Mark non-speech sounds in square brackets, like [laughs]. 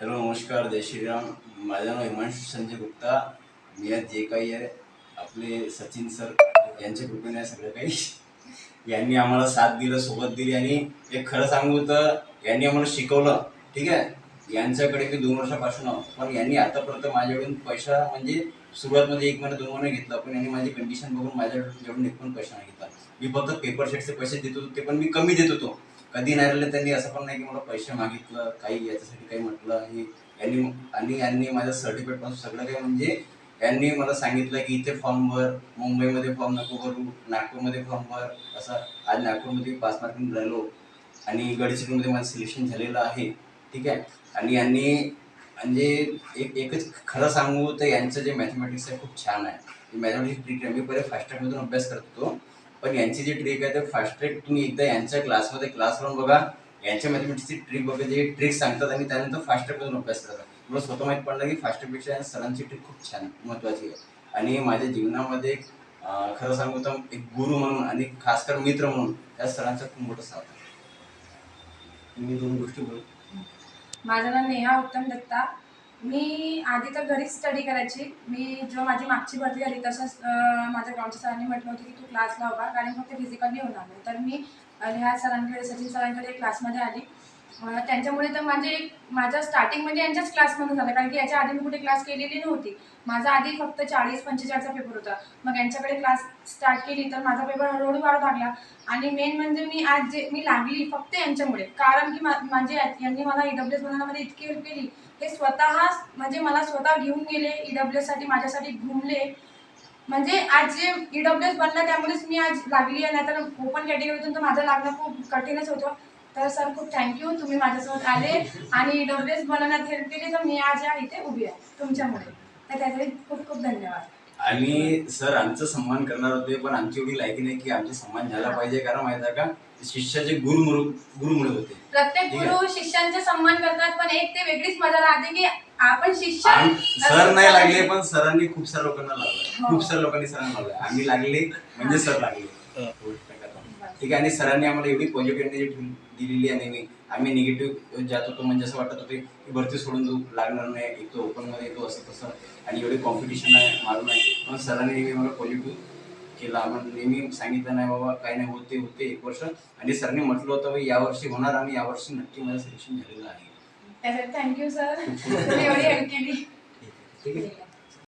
Hello नमस्कार जय श्रीराम. माझं नाव हिमांशु संजय गुप्ता. मी आज जे काही आहे आपले सचिन सर यांच्या कृपेने आहे सगळं काही. यांनी आम्हाला साथ दिलं सोबत दिली आणि एक खरं सांगू तर यांनी आम्हाला शिकवलं. ठीक आहे? यांच्याकडे मी दोन वर्षापासून पण यांनी आतापर्यंत माझ्याकडून पैसा म्हणजे सुरुवातमध्ये एक महिना दोन महिने घेतला. पण यांनी माझी कंडिशन बघून माझ्याकडून एक पण पैसा नाही घेतला. मी फक्त पेपर शेटचे पैसे देत होतो ते पण मी कमी देत होतो. कधी नाही राहिले त्यांनी असं पण नाही की मला पैसे मागितलं काही याच्यासाठी काही म्हटलं हे यांनी आणि यांनी माझं सर्टिफिकेटपासून सगळं काही म्हणजे यांनी मला सांगितलं की इथे फॉर्म भर मुंबईमध्ये फॉर्म नको भरू नागपूरमध्ये फॉर्म भर असं आज नागपूरमध्ये पाच मार्किंग राहिलो आणि गडचिरोलीमध्ये माझं सिलेक्शन झालेलं आहे. ठीक आहे? आणि यांनी म्हणजे एक एकच खरं सांगू तर यांचं जे मॅथमॅटिक्स आहे खूप छान आहे. मॅथमॅटिक्स ट्रिक मी पहिले फास्ट ट्रॅकमधून अभ्यास करतो पण यांची जी ट्रिक आहे ते फास्ट ट्रॅक तुम्ही एकदा यांच्या क्लासमध्ये क्लास लावून बघा. यांच्या मॅथमॅटिक्सची ट्रिक बघा जे ट्रिक सांगतात आणि त्यानंतर फास्ट ट्रॅकमधून अभ्यास करतात. मला स्वतः माहीत पडलं की फास्ट ट्रॅकपेक्षा सरांची ट्रिक खूप छान महत्त्वाची आहे. आणि माझ्या जीवनामध्ये खरं सांगू तर एक गुरु म्हणून आणि खासकर मित्र म्हणून या सरांचा खूप मोठं साथ आहे. मी दोन गोष्टी बोल. माझं नाव नेहा उत्तम दत्ता. मी आधी तर घरीच स्टडी करायची. मी जेव्हा माझी मागची भरती झाली तसंच माझ्या ग्राउंडच्या सरांनी म्हटलं होतं की तू क्लास लाव कारण फक्त फिजिकली होणार. नाही तर मी ह्या सरांकडे सचिन सरांकडे क्लासमध्ये आली. त्यांच्यामुळे तर म्हणजे माझं स्टार्टिंग म्हणजे यांच्याच क्लासमधून झालं कारण की याच्या आधी मी कुठे क्लास केलेली नव्हती. माझा आधी फक्त चाळीस पंचेचाळीसचा पेपर होता. मग यांच्याकडे क्लास स्टार्ट केली तर माझा पेपर हळूहळू वाढत लागला. आणि मेन म्हणजे मी आज जे मी लागली फक्त यांच्यामुळे. कारण की मा- माझे यांनी मला ईडब्ल्यू एस बनवण्यामध्ये इतकी हेल्प केली. हे स्वतः म्हणजे मला स्वतः घेऊन गेले ईडब्ल्यू डब्ल्यू एससाठी माझ्यासाठी घुमले. म्हणजे आज जे ईडब्ल्यू एस बनलं त्यामुळेच मी आज लागली आहे. नाहीतर ओपन कॅटेगरीतून तर माझं लागणं खूप कठीणच होतं. तर सर खूप थँक्यू तुम्ही माझ्यासोबत आले आणि एस बनवण्यात हेल्प केली तर मी आज या इथे उभी आहे तुमच्यामुळे. तर त्यासाठी खूप खूप धन्यवाद. आणि सर आमचा सन्मान करणार होते पण आमची एवढी लायकी नाही की आमचा सन्मान झाला पाहिजे. कारण माहिती आहे का शिष्याचे गुरु मुरु गुरुमुळे होते. प्रत्येक. गुरु शिष्यांचे सन्मान करतात पण एक ते वेगळीच मजा राहते की आपण शिष्य सर नाही लागले पण सरांनी खूप साऱ्या लोकांना लावलं. हो. खूप साऱ्या लोकांनी सरांना लावलं. आम्ही लागले म्हणजे सर लागले. ठीक आहे आणि सरांनी आम्हाला एवढी पॉझिटिव्ह एनर्जी दिलेली आहे नेहमी आम्ही निगेटिव्ह जात होतो. म्हणजे असं वाटत होते की भरती सोडून देऊ लागणार नाही एक तो ओपनमध्ये येतो असं तसं आणि एवढी कॉम्पिटिशन आहे मारून आहे. पण सरांनी नेहमी मला पॉझिटिव्ह केला. आपण नेहमी सांगितलं नाही बाबा काही नाही होते होते एक वर्ष. आणि सरांनी म्हटलं होतं "बाई, यावर्षी होणार आणि यावर्षी नक्की माझं सिलेक्शन झालेलं आहे. त्यासाठी थँक्यू [laughs] सर एवढी ठीक आहे.